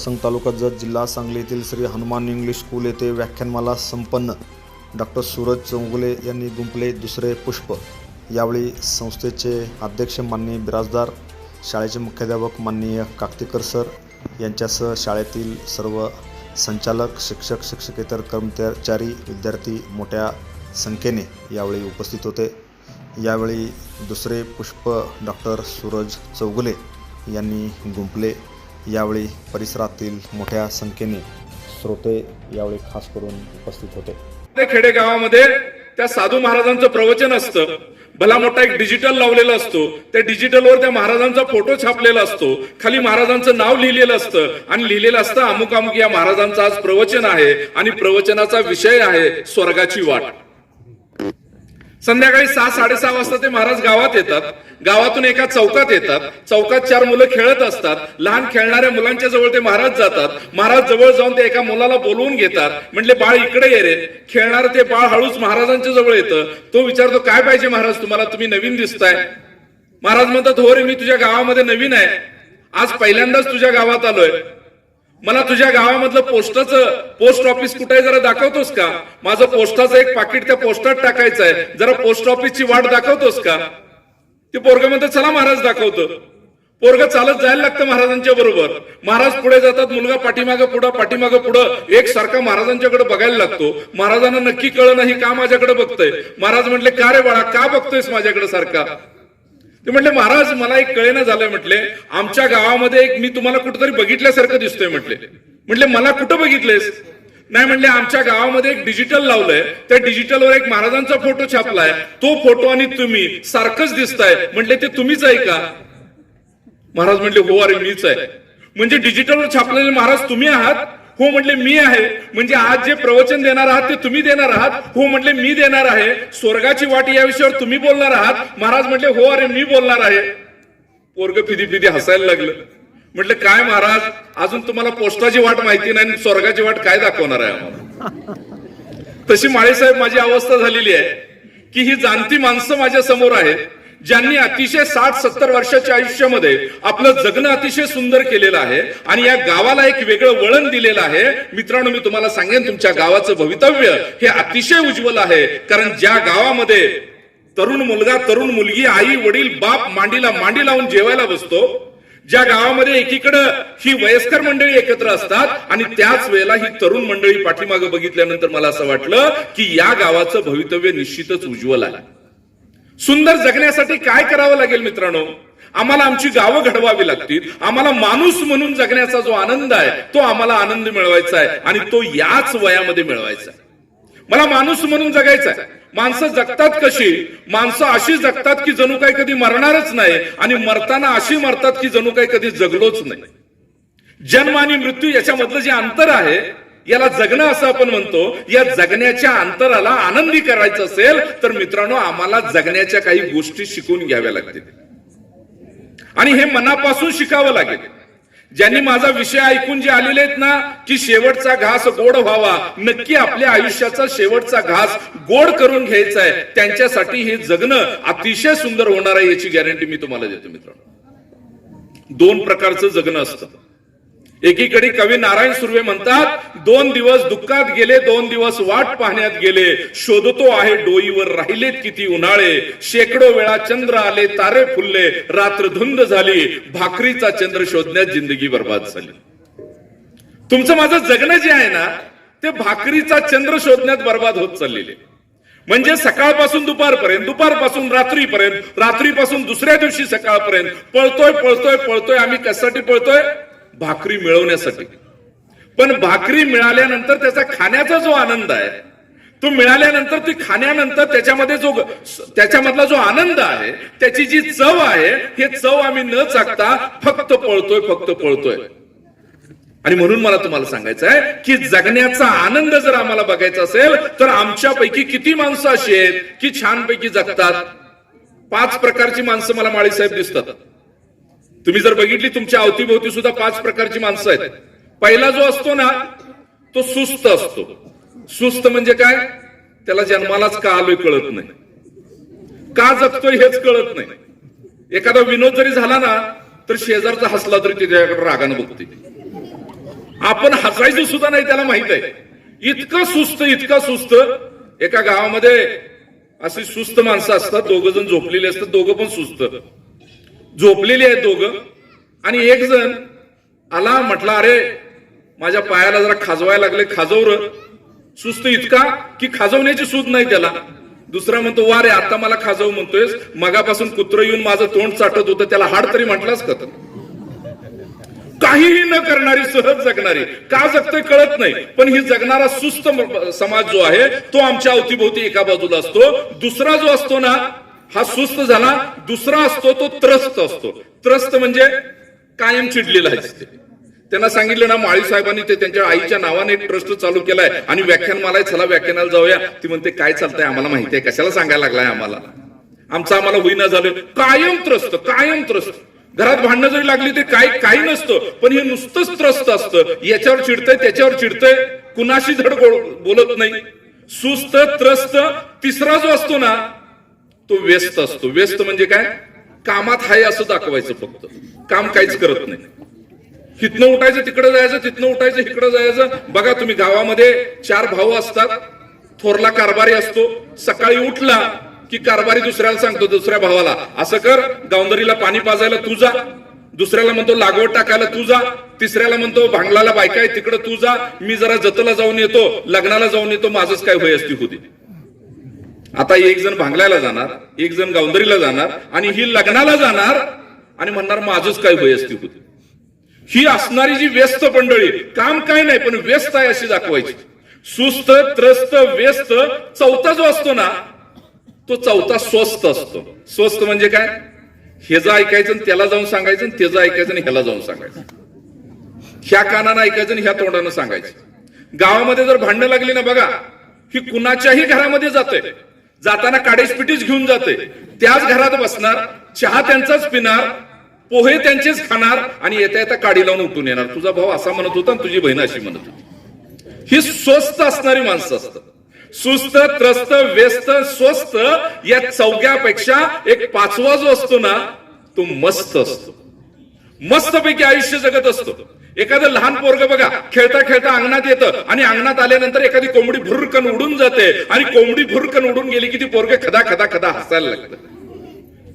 सारसंग तालुका जत जिल्हा सांगली येथील Shri Hanuman English school येथे व्याख्यानमाला संपन्न डॉक्टर सूरज चौगुले यांनी गुंपले दुसरे पुष्प. यावेळी संस्थेचे अध्यक्ष माननीय बिराजदार शाळेचे मुख्याध्यापक माननीय काकतीकर सर यांच्यासह शाळेतील सर्व संचालक शिक्षक शिक्षकेतर कर्मचारी विद्यार्थी मोठ्या संख्येने यावेळी उपस्थित होते. यावेळी दुसरे पुष्प डॉक्टर सूरज चौगुले यांनी गुंपले यावेळी परिसरातील मोठ्या संख्येने श्रोते यावेळी खास करून उपस्थित होते. खेडेगावामध्ये त्या साधू महाराजांचं प्रवचन असतं. भला मोठा एक डिजिटल लावलेला असतो. त्या डिजिटलवर त्या महाराजांचा फोटो छापलेला असतो. खाली महाराजांचं नाव लिहिलेलं असतं. आणि लिहिलेलं असतं अमुक अमुक या महाराजांचं आज प्रवचन आहे. आणि प्रवचनाचा विषय आहे स्वर्गाची वाट. संध्याकाळी सहा साडेसहा वाजता ते महाराज गावात येतात. गावातून एका चौकात येतात. चौकात चार मुलं खेळत असतात. लहान खेळणाऱ्या मुलांच्या जवळ ते महाराज जातात. महाराज जवळ जाऊन ते एका मुलाला बोलवून घेतात. म्हटले बाळ इकडे ये रे. खेळणार ते बाळ हळूच महाराजांच्या जवळ येतं. तो विचारतो काय पाहिजे महाराज तुम्हाला? तुम्ही नवीन दिसताय. महाराज म्हणतात हो रे मी तुझ्या गावामध्ये नवीन आहे. आज पहिल्यांदाच तुझ्या गावात आलोय. मला तुझ्या गावामधलं पोस्टाचं पोस्ट ऑफिस कुठे आहे जरा दाखवतोस का? माझं पोस्टाचं एक पाकिट त्या पोस्टात टाकायचं आहे. जरा पोस्ट ऑफिसची वाट दाखवतोस का? ते पोरग म्हणतो चला महाराज दाखवतो. पोरग चालत जायला लागतं महाराजांच्या बरोबर. महाराज पुढे जातात मुलगा पाठीमागं पुढं पाठीमागं पुढं. एक सारखा महाराजांच्याकडे बघायला लागतो. महाराजांना नक्की कळ नाही का माझ्याकडे बघतोय? महाराज म्हटले का रे बाळा का बघतोयस माझ्याकडे सारखा? ते म्हटले महाराज मला एक कळेना झालंय म्हटले. आमच्या गावामध्ये एक मी तुम्हाला कुठेतरी बघितल्यासारखं दिसतोय म्हटले. म्हटले मला कुठं बघितलेस? नाही म्हणले आमच्या गावामध्ये एक डिजिटल लावलंय. त्या डिजिटलवर एक महाराजांचा फोटो छापलाय. तो फोटो आणि तुम्ही सारखंच दिसताय. म्हटले ते तुम्हीच आहे का? महाराज म्हटले हो अरे मीच आहे. म्हणजे डिजिटलवर छापलेले महाराज तुम्ही आहात? हो म्हटले मी आहे. म्हणजे आज जे प्रवचन देणार आहात ते तुम्ही देणार आहात. हो म्हटले मी देणार आहे. स्वर्गाची वाट या विषयावर तुम्ही बोलणार आहात. महाराज म्हटले हो अरे मी बोलणार आहे. पोरग फिदी फिदी हसायला लागलं. म्हटलं काय महाराज अजून तुम्हाला पोस्टाची वाट माहिती नाही आणि स्वर्गाची वाट काय दाखवणार आहे आम्हाला? तशी माळेसाहेब माझी अवस्था झालेली आहे की ही जाणती माणसं माझ्यासमोर आहेत. ज्यांनी अतिशय साठ सत्तर वर्षाच्या आयुष्यामध्ये आपलं जगणं अतिशय सुंदर केलेलं आहे आणि या गावाला एक वेगळं वळण दिलेलं आहे. मित्रांनो मी तुम्हाला सांगेन तुमच्या गावाचं भवितव्य हे अतिशय उज्ज्वल आहे. कारण ज्या गावामध्ये तरुण मुलगा तरुण मुलगी आई वडील बाप मांडीला मांडी लावून जेवायला बसतो ज्या गावामध्ये एकीकडे ही वयस्कर मंडळी एकत्र असतात आणि त्याच वेळेला ही तरुण मंडळी पाठीमागे बघितल्यानंतर मला असं वाटलं की या गावाचं भवितव्य निश्चितच उज्ज्वल आहे. सुंदर जगण्यासाठी काय करावं लागेल मित्रांनो? आम्हाला आमची गावं घडवावी लागतील. आम्हाला माणूस म्हणून जगण्याचा जो आनंद आहे तो आम्हाला आनंद मिळवायचा आहे आणि तो याच वयामध्ये मिळवायचा आहे. मला माणूस म्हणून जगायचा आहे. माणसं जगतात कशी? माणसं अशी जगतात की जणू काही कधी मरणारच नाही आणि मरताना अशी मरतात की जणू काही कधी जगलोच नाही. जन्म आणि मृत्यू याच्यामधलं जे अंतर आहे याला जगणं असं आपण म्हणतो. या जगण्याच्या अंतराला आनंदी करायचं असेल तर मित्रांनो आम्हाला जगण्याच्या काही गोष्टी शिकून घ्याव्या लागतील. आणि हे मनापासून शिकावं लागेल. ज्यांनी माझा विषय ऐकून जे आलेले आहेत ना की शेवटचा घास गोड व्हावा नक्की आपल्या आयुष्याचा शेवटचा घास गोड करून घ्यायचा आहे. त्यांच्यासाठी हे जगणं अतिशय सुंदर होणार आहे याची गॅरंटी मी तुम्हाला देतो मित्रांनो. दोन प्रकारचं जगणं असतं. एकीकडे कवी नारायण सुर्वे म्हणतात दोन दिवस दुःखात गेले दोन दिवस वाट पाहण्यात गेले. शोधतो आहे डोईवर राहिलेत किती उन्हाळे. शेकडो वेळा चंद्र आले तारे फुलले. रात्र धुंद झाली. भाकरीचा चंद्र शोधण्यात जिंदगी बर्बाद झाली. तुमचं माझं जगणं जे आहे ना ते भाकरीचा चंद्र शोधण्यात बर्बाद होत चाललेले. म्हणजे सकाळपासून दुपारपर्यंत दुपारपासून रात्रीपर्यंत रात्रीपासून दुसऱ्या दिवशी सकाळपर्यंत. पळतोय पळतोय पळतोय. आम्ही कशासाठी पळतोय? भाकरी मिळवण्यासाठी. पण भाकरी मिळाल्यानंतर त्याचा खाण्याचा जो आनंद आहे तो मिळाल्यानंतर ती खाण्यानंतर त्याच्यामध्ये जो त्याच्यामधला जो आनंद आहे त्याची जी चव आहे हे चव आम्ही न चाकता फक्त पळतोय फक्त पळतोय. आणि म्हणून मला तुम्हाला सांगायचं आहे की जगण्याचा आनंद जर आम्हाला बघायचा असेल तर आमच्यापैकी किती माणसं अशी आहेत की छानपैकी जगतात? पाच प्रकारची माणसं मला माळी साहेब दिसतात. तुम्ही जर बघितली तुमच्या अवतीभोवती सुद्धा पाच प्रकारची माणसं आहेत. पहिला जो असतो ना तो सुस्त असतो. सुस्त म्हणजे काय? त्याला जन्मालाच का आलोय कळत नाही. का जगतोय हेच कळत नाही. एखादा विनोद जरी झाला ना तर शेजारचा हसला तरी त्याच्याकडे रागानं बघते आपण हसायचं सुद्धा नाही त्याला माहीत आहे. इतकं सुस्त इतकं सुस्त. एका गावामध्ये अशी सुस्त माणसं असतात दोघं जण झोपलेली असतात दोघं पण सुस्त. झोपलेली आहेत दोघं. आणि एक जण आला म्हटला अरे माझ्या पायाला जरा खाजवायला लागले खाजवर. सुस्त इतका की खाजवण्याची सूज नाही त्याला. दुसरा म्हणतो वा रे आता मला खाजव म्हणतोयस. मगापासून कुत्र येऊन माझं तोंड चाटत होतं त्याला हाड तरी म्हटलास का तर? काहीही न करणारी सहज जगणारी. का जगतोय कळत नाही. पण ही जगणारा सुस्त समाज जो आहे तो आमच्या अवतीभोवती एका बाजूला असतो. दुसरा जो असतो ना हा सुस्त झाला दुसरा असतो तो त्रस्त असतो. त्रस्त म्हणजे कायम चिडलेला आहे त्यांना सांगितलं ना माळी साहेबांनी ते त्यांच्या आईच्या नावाने एक ट्रस्ट चालू केलाय. आणि व्याख्यान मला चला व्याख्यानाला जाऊया. ती म्हणते काय चालतंय? आम्हाला माहिती आहे. कशाला सांगायला लागलाय आम्हाला? आमचं आम्हाला होईना झालं. कायम त्रस्त कायम त्रस्त. घरात भांडणं जरी लागली ते काय काही नसतं. पण हे नुसतंच त्रस्त असतं. याच्यावर चिडतंय त्याच्यावर चिडतंय. कुणाशी धड बोलत नाही. सुस्त त्रस्त तिसरा जो असतो ना तो व्यस्त असतो. व्यस्त म्हणजे काय? कामात हाय असं दाखवायचं फक्त. काम काहीच करत नाही. तिथनं उठायचं तिकडे जायचं तिथनं उठायचं इकडे जायचं. बघा तुम्ही गावामध्ये चार भाऊ असतात. थोरला कारभारी असतो. सकाळी उठला की कारभारी दुसऱ्याला सांगतो दुसऱ्या भावाला असं कर गावंदरीला पाणी पाजायला तू जा. दुसऱ्याला म्हणतो लागवड टाकायला तू जा. तिसऱ्याला म्हणतो भांगलाला बायका आहे तिकडे तू जा. मी जरा जतला जाऊन येतो लग्नाला जाऊन येतो माझंच काय होय असती होती आता एक जण भांगलायला जाणार एक जण गावंदरीला जाणार आणि ही लग्नाला जाणार आणि म्हणणार माझंच काय वय असते होती. ही असणारी जी व्यस्त मंडळी काम काय नाही पण व्यस्त आहे अशी दाखवायची. सुस्त त्रस्त व्यस्त चौथा जो असतो ना तो चौथा स्वस्त असतो. स्वस्त म्हणजे काय? ह्याचं ऐकायचं त्याला जाऊन सांगायचं आणि त्याचं ऐकायचं आणि ह्याला जाऊन सांगायचं. ह्या कानानं ऐकायचं आणि ह्या तोंडानं सांगायचं. गावामध्ये जर भांडणं लागली ना बघा ही कुणाच्याही घरामध्ये जाते जाताना काडेसपिटीच घेऊन जाते. त्याच घरात बसणार चहा त्यांचाच पिणार पोहे त्यांचेच खाणार आणि येता येता काडी लावून उठून येणार. तुझा भाऊ असा म्हणत होता आणि तुझी बहीण अशी म्हणत होती. ही स्वस्त असणारी माणसं असतात. सुस्त त्रस्त व्यस्त स्वस्त या चौघ्यापेक्षा एक पाचवा जो असतो ना तो मस्त असतो. मस्तपैकी आयुष्य जगत असतो. एखादं लहान पोरग बघा खेळता खेळता अंगणात येतं आणि अंगणात आल्यानंतर एखादी कोंबडी भुरकन उडून जाते आणि कोंबडी भुरकन उडून गेली की ती पोरग खदा खदा खदा हसायला लागतं.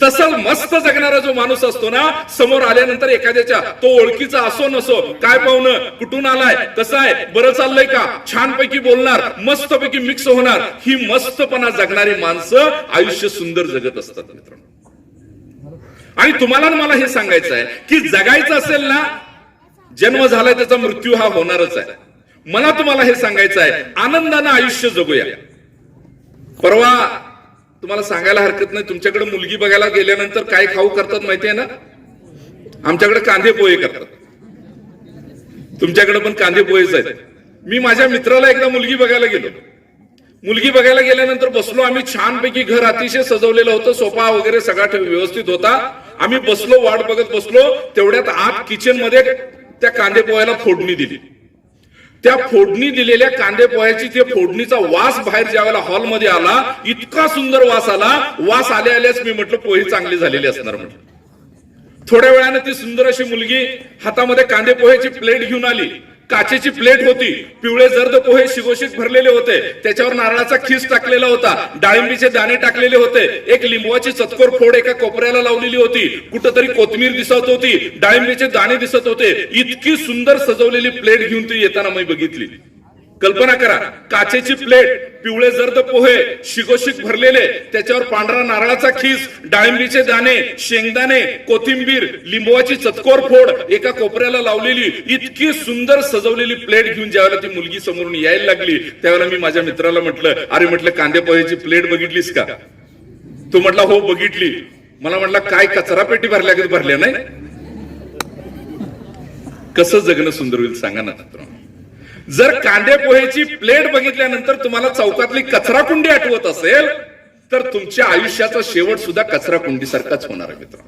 तसं मस्त जगणारा जो माणूस असतो ना समोर आल्यानंतर एखाद्याच्या तो ओळखीचा असो नसो काय पाहुणं कुठून आलाय कसं आहे बरं चाललंय का छानपैकी बोलणार मस्तपैकी मिक्स होणार ही मस्तपणा जगणारी माणसं आयुष्य सुंदर जगत असतात मित्रांनो. आणि तुम्हाला मला हे सांगायचं आहे की जगायचं असेल ना जन्म झालाय त्याचा मृत्यू हा होणारच आहे. मला तुम्हाला हे सांगायचं आहे. आनंदानं आयुष्य जगूया. परवा तुम्हाला सांगायला हरकत नाही. तुमच्याकडे मुलगी बघायला गेल्यानंतर काय खाऊ करतात माहितीये ना? आमच्याकडे कांदे पोहे करतात. तुमच्याकडे पण कांदे पोहेच आहेत. मी माझ्या मित्राला एकदा मुलगी बघायला गेलो. मुलगी बघायला गेल्यानंतर बसलो. आम्ही छानपैकी घर अतिशय सजवलेलं होतं. सोफा वगैरे सगळा ठेव- व्यवस्थित होता. आम्ही बसलो वाट बघत बसलो. तेवढ्यात आत किचनमध्ये त्या कांदेपोह्याला फोडणी दिली. त्या फोडणी दिलेल्या कांदेपोह्याची ते फोडणीचा वास बाहेर ज्यावेळेला हॉलमध्ये आला इतका सुंदर वास आला वास आले आल्याच मी म्हटलं पोहे चांगली झालेली असणार म्हटलं. थोड्या वेळानं ती सुंदर अशी मुलगी हातामध्ये कांदे पोह्याची प्लेट घेऊन आली. काचेची प्लेट होती. पिवळे जर्द पोहे शिगोशीत भरलेले होते. त्याच्यावर नारळाचा खीस टाकलेला होता. डाळिंबीचे दाणे टाकलेले होते. एक लिंबवाची चतकोर फोड एका कोपऱ्याला लावलेली होती. कुठंतरी कोथमीर दिसत होती. डाळिंबीचे दाणे दिसत होते. इतकी सुंदर सजवलेली प्लेट घेऊन ती येताना मी बघितली. कल्पना करा काचेची प्लेट पिवळे जर्द पोहे शिगोशिक भरलेले त्याच्यावर पांढरा नारळाचा खीस डाळिंबीचे दाणे शेंगदाणे कोथिंबीर लिंबवाची चतकोर फोड एका कोपऱ्याला लावलेली इतकी सुंदर सजवलेली प्लेट घेऊन ज्यावेळेला ती मुलगी समोरून यायला लागली त्यावेळेला मी माझ्या मित्राला म्हटलं अरे म्हटलं कांदे पोह्याची प्लेट बघितलीस का? तो म्हटला हो बघितली. मला म्हटला काय कचरा पेटी भरल्या भरल्या नाही? कसं जगणं सुंदर होईल सांगा ना मित्रांनो. जर कांदे पोहेची प्लेट बघितल्यानंतर तुम्हाला चौकातली कचरा कुंडी आठवत असेल तर तुमच्या आयुष्याचा शेवट सुद्धा कचरा कुंडीसारखाच होणार आहे मित्र